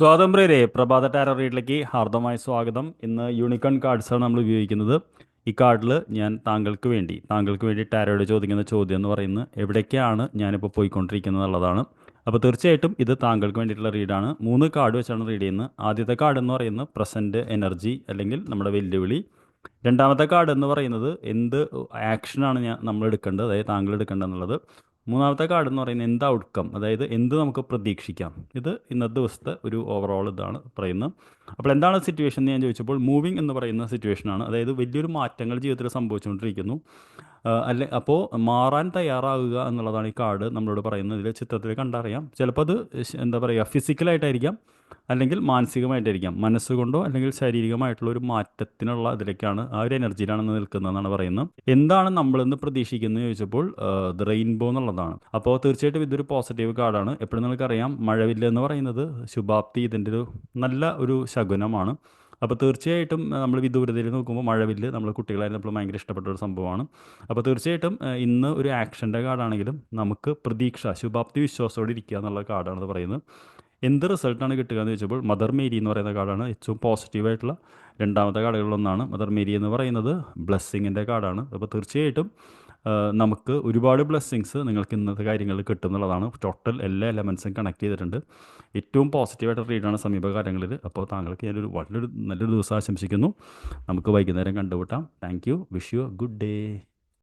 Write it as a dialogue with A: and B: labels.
A: സ്വാതന്ത്ര്യരെ പ്രഭാത ടാരോ റീഡിലേക്ക് ഹാർദമായ സ്വാഗതം. ഇന്ന് യൂണിക്കൺ കാർഡ്സാണ് നമ്മൾ ഉപയോഗിക്കുന്നത്. ഈ കാർഡിൽ ഞാൻ താങ്കൾക്ക് വേണ്ടി താങ്കൾക്ക് വേണ്ടി ടാരോയോട് ചോദിക്കുന്ന ചോദ്യം എന്ന് പറയുന്നത് എവിടേക്കാണ് ഞാനിപ്പോൾ പോയിക്കൊണ്ടിരിക്കുന്നത് എന്നുള്ളതാണ്. അപ്പോൾ തീർച്ചയായിട്ടും ഇത് താങ്കൾക്ക് വേണ്ടിയിട്ടുള്ള റീഡാണ് മൂന്ന് കാർഡ് വെച്ചാണ് റീഡ് ചെയ്യുന്നത്. ആദ്യത്തെ കാർഡ് എന്ന് പറയുന്നത് പ്രസന്റ് എനർജി അല്ലെങ്കിൽ നമ്മുടെ വെല്ലുവിളി. രണ്ടാമത്തെ കാർഡ് എന്ന് പറയുന്നത് എന്ത് ആക്ഷനാണ് ഞാൻ നമ്മൾ എടുക്കേണ്ടത് അതായത് താങ്കൾ എടുക്കേണ്ടത് എന്നുള്ളത്. മൂന്നാമത്തെ കാർഡ് എന്ന് പറയുന്നത് എന്ത് ഔട്ട്കം അതായത് എന്ത് നമുക്ക് പ്രതീക്ഷിക്കാം? ഇത് ഇന്നത്തെ ദിവസത്തെ ഒരു ഓവറോൾ ഇതാണ് പറയുന്നത്. അപ്പോൾ എന്താണ് സിറ്റുവേഷൻ എന്ന് ഞാൻ ചോദിച്ചപ്പോൾ മൂവിങ് എന്ന് പറയുന്ന സിറ്റുവേഷനാണ് അതായത് വലിയൊരു മാറ്റങ്ങൾ ജീവിതത്തിൽ സംഭവിച്ചുകൊണ്ടിരിക്കുന്നു. അല്ലെ അപ്പോൾ മാറാൻ തയ്യാറാവുക എന്നുള്ളതാണ് ഈ കാർഡ് നമ്മളോട് പറയുന്നത്. ഇതിൽ ചിത്രത്തിൽ കണ്ടറിയാം. ചിലപ്പോൾ അത് എന്താ പറയുക ഫിസിക്കലായിട്ടായിരിക്കാം അല്ലെങ്കിൽ മാനസികമായിട്ടായിരിക്കാം. മനസ്സുകൊണ്ടോ അല്ലെങ്കിൽ ശാരീരികമായിട്ടുള്ള ഒരു മാറ്റത്തിനുള്ള ഇതിലേക്കാണ് ആ ഒരു എനർജിയിലാണ് നിൽക്കുന്നതെന്നാണ് പറയുന്നത്. എന്താണ് നമ്മളിന്ന് പ്രതീക്ഷിക്കുന്നത് ചോദിച്ചപ്പോൾ ദ റെയിൻബോ എന്നുള്ളതാണ്. അപ്പോൾ തീർച്ചയായിട്ടും ഇതൊരു പോസിറ്റീവ് കാർഡാണ്. എപ്പോഴും നിങ്ങൾക്കറിയാം മഴവില്ല എന്ന് പറയുന്നത് ശുഭാപ്തി ഇതിന്റെ ഒരു നല്ല ഒരു ശകുനമാണ്. അപ്പോൾ തീർച്ചയായിട്ടും നമ്മൾ വിദൂരതയിൽ നോക്കുമ്പോൾ മഴവില്ല് നമ്മൾ കുട്ടികളായിരുന്നപ്പോൾ ഭയങ്കര ഇഷ്ടപ്പെട്ട ഒരു സംഭവമാണ്. അപ്പോൾ തീർച്ചയായിട്ടും ഇന്ന് ഒരു ആക്ഷന്റെ കാർഡാണെങ്കിലും നമുക്ക് പ്രതീക്ഷ ശുഭാപ്തി വിശ്വാസത്തോടെ ഇരിക്കുക എന്നുള്ള കാർഡാണെന്ന് പറയുന്നത്. എന്ത് റിസൾട്ടാണ് കിട്ടുക എന്ന് ചോദിച്ചപ്പോൾ മദർ മേരി എന്ന് പറയുന്ന കാർഡാണ് ഏറ്റവും പോസിറ്റീവായിട്ടുള്ള രണ്ടാമത്തെ കാർഡുകളിലൊന്നാണ് മദർ മേരി എന്ന് പറയുന്നത് ബ്ലെസ്സിങ്ങിന്റെ കാർഡാണ്. അപ്പോൾ തീർച്ചയായിട്ടും നമുക്ക് ഒരുപാട് ബ്ലെസ്സിങ്സ് നിങ്ങൾക്ക് ഇന്നത്തെ കാര്യങ്ങളിൽ കിട്ടും എന്നുള്ളതാണ് ടോട്ടൽ എല്ലാ എലമെൻസും കണക്ട് ചെയ്തിട്ടുണ്ട്. ഏറ്റവും പോസിറ്റീവായിട്ട് റീഡാണ് സമീപകാലങ്ങളിൽ. അപ്പോൾ താങ്കൾക്ക് ഞാനൊരു വളരെ നല്ലൊരു ദിവസം ആശംസിക്കുന്നു. നമുക്ക് വൈകുന്നേരം കണ്ടുമുട്ടാം. Thank you wish you good day